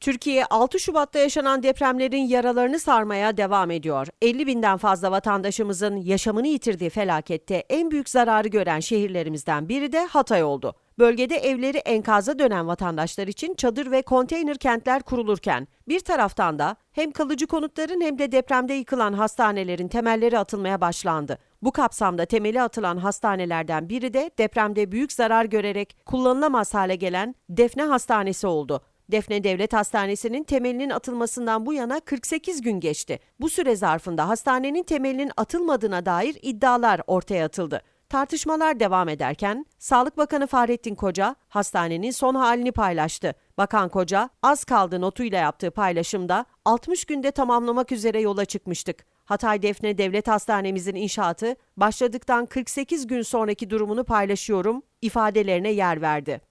Türkiye 6 Şubat'ta yaşanan depremlerin yaralarını sarmaya devam ediyor. 50 binden fazla vatandaşımızın yaşamını yitirdiği felakette en büyük zararı gören şehirlerimizden biri de Hatay oldu. Bölgede evleri enkaza dönen vatandaşlar için çadır ve konteyner kentler kurulurken bir taraftan da hem kalıcı konutların hem de depremde yıkılan hastanelerin temelleri atılmaya başlandı. Bu kapsamda temeli atılan hastanelerden biri de depremde büyük zarar görerek kullanılamaz hale gelen Defne Hastanesi oldu. Defne Devlet Hastanesi'nin temelinin atılmasından bu yana 48 gün geçti. Bu süre zarfında hastanenin temelinin atılmadığına dair iddialar ortaya atıldı. Tartışmalar devam ederken Sağlık Bakanı Fahrettin Koca hastanenin son halini paylaştı. Bakan Koca az kaldı notuyla yaptığı paylaşımda 60 günde tamamlamak üzere yola çıkmıştık. Hatay Defne Devlet Hastanemizin inşaatı başladıktan 48 gün sonraki durumunu paylaşıyorum ifadelerine yer verdi.